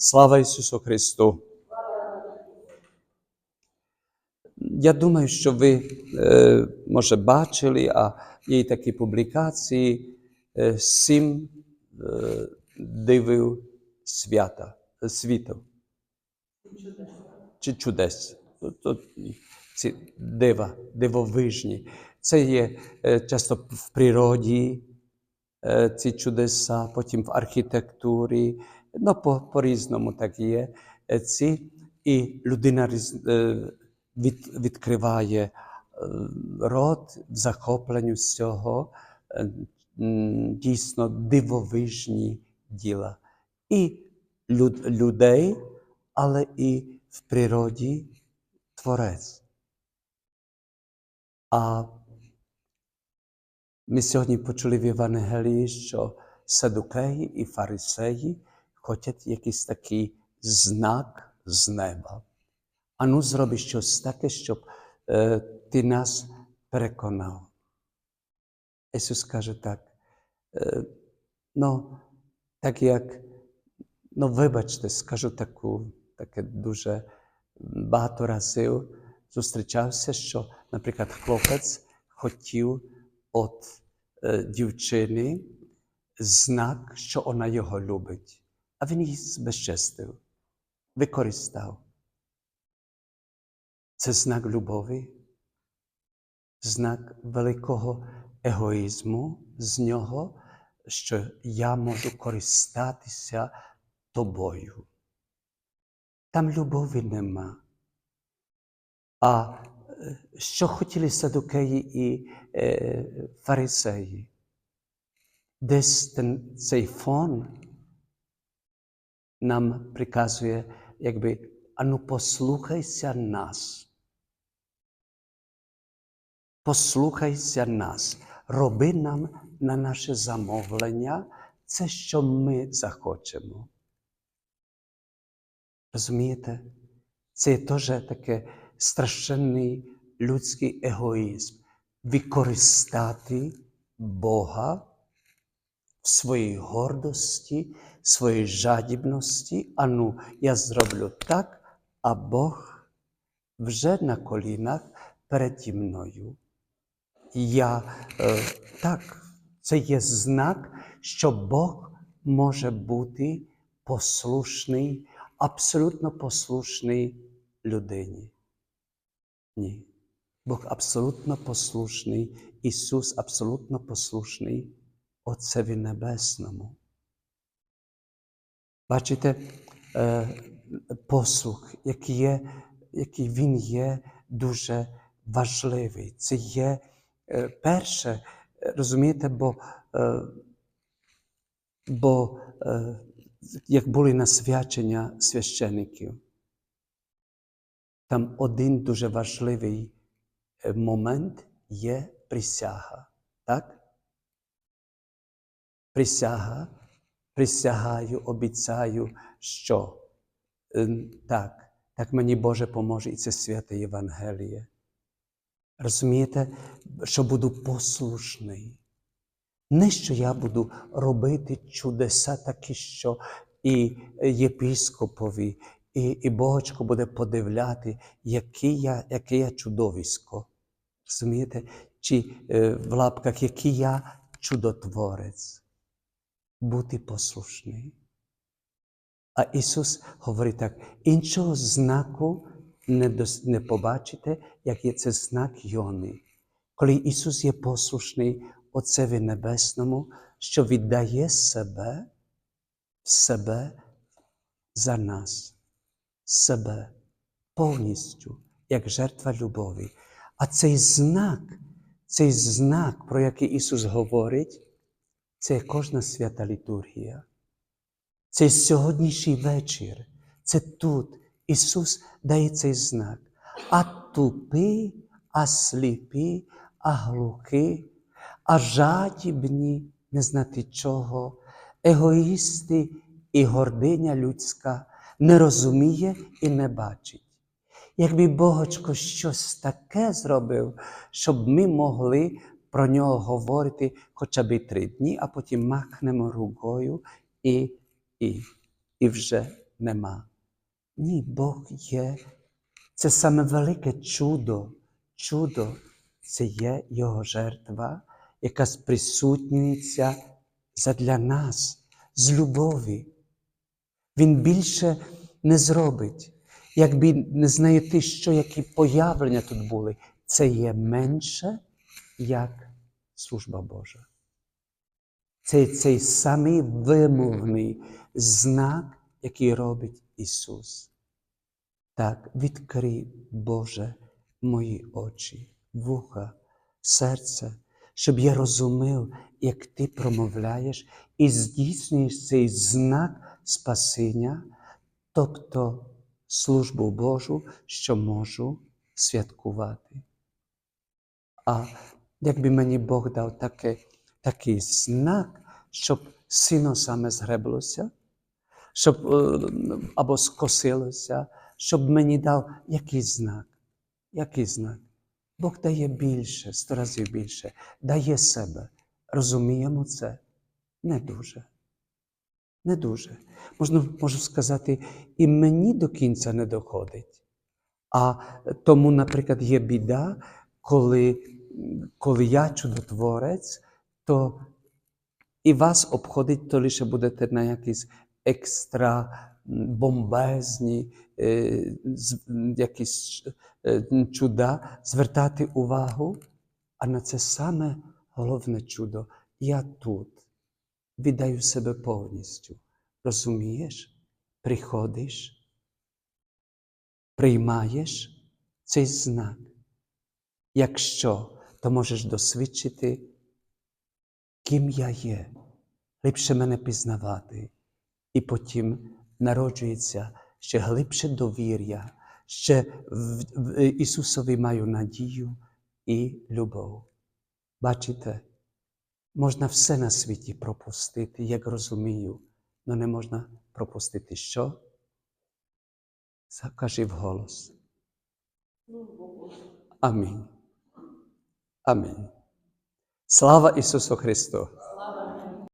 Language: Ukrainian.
Слава Ісусу Христу! Я думаю, що ви, е, може, бачили, а є такі публікації е, сім е, дивів свята, світу. Чи чудес. Ці дива, дивовижні. Це є часто в природі, ці чудеса, потім в архітектурі, ну, по, по-різному так є. Е, Ці, і людина е, від, відкриває е, рот в захопленню з цього е, дійсно дивовижні діла. І люд, людей, але і в природі творець. А ми сьогодні почули в Євангелії, що садукеї і фарисеї хочуть якийсь такий знак з неба. Ану, зроби щось таке, щоб е, ти нас переконав. Ісус каже так. Е, ну, так як, ну, вибачте, скажу таку, таке дуже багато разів зустрічався, що, наприклад, хлопець хотів від е, дівчини знак, що вона його любить, а він її збезчестив, використав. Це знак любові, знак великого егоїзму з нього, що я можу користатися тобою. Там любові нема. А що хотіли садукеї і е, фарисеї? Десь цей фон нам приказує, якби, ану послухайся нас. Послухайся нас, роби нам на наше замовлення це, що ми захочемо. Розумієте? Це теж таке страшенний людський егоїзм. Використати Бога в своїй гордості, своїй жадібності. Ану, я зроблю так, а Бог вже на колінах переді мною. Я е, так, це є знак, що Бог може бути послушний, абсолютно послушний людині. Ні. Бог абсолютно послушний, Ісус абсолютно послушний Отцеві Небесному. Бачите, е, послух, який, є, який він є дуже важливий. Це є е, перше, розумієте, бо, е, бо як були на свячення священиків, там один дуже важливий е, момент є присяга. Так? Присяга, присягаю, обіцяю, що е, так, так мені Боже поможе, і це святе Євангеліє. Розумієте, що буду послушний. Не що я буду робити чудеса такі, що і єпіскопові, і, і Богочко буде подивляти, який я, яке я чудовисько. Розумієте? Чи е, в лапках, який я чудотворець. Бути послушний. А Ісус говорить так: іншого знаку не, дос, не побачите, як є це знак Йони. Коли Ісус є послушний Отцеві Небесному, що віддає себе, себе за нас, себе повністю, як жертва любові. А цей знак, цей знак, про який Ісус говорить, це кожна свята літургія. Це сьогоднішній вечір. Це тут. Ісус дає цей знак. А тупі, а сліпі, а глухі, а жадібні, не знати чого, егоїсти і гординя людська не розуміє і не бачить. Якби Богочко щось таке зробив, щоб ми могли про нього говорити хоча б три дні, а потім махнемо рукою і, і, і вже нема. Ні, Бог є. Це саме велике чудо. Чудо це є Його жертва, яка присутнюється задля нас з любові. Він більше не зробить. Якби не знайти, що які появлення тут були, це є менше, як служба Божа. Це цей самий вимовний знак, який робить Ісус. Так, відкрий, Боже, мої очі, вуха, серце, щоб я розумів, як Ти промовляєш і здійснюєш цей знак спасіння, тобто службу Божу, що можу святкувати. А якби мені Бог дав таке, такий знак, щоб сино саме згреблося, щоб е, або скосилося, щоб мені дав який знак. Який знак? Бог дає більше, сто разів більше, дає себе. Розуміємо це? Не дуже. Не дуже. Можна, можу сказати, і мені до кінця не доходить. А тому, наприклад, є біда, коли, коли я чудотворець, то і вас обходить, то лише будете на якісь екстра бомбезні, е, якісь е, чуда звертати увагу, а на це саме головне чудо. Я тут віддаю себе повністю. Розумієш? Приходиш, приймаєш цей знак. Якщо, то можеш досвідчити, ким я є, ліпше мене пізнавати, і потім народжується ще глибше довір'я, ще в Ісусові маю надію і любов. Бачите, можна все на світі пропустити, як розумію, але не можна пропустити що? Закажи вголос. Амінь. Амінь. Слава Ісусу Христу!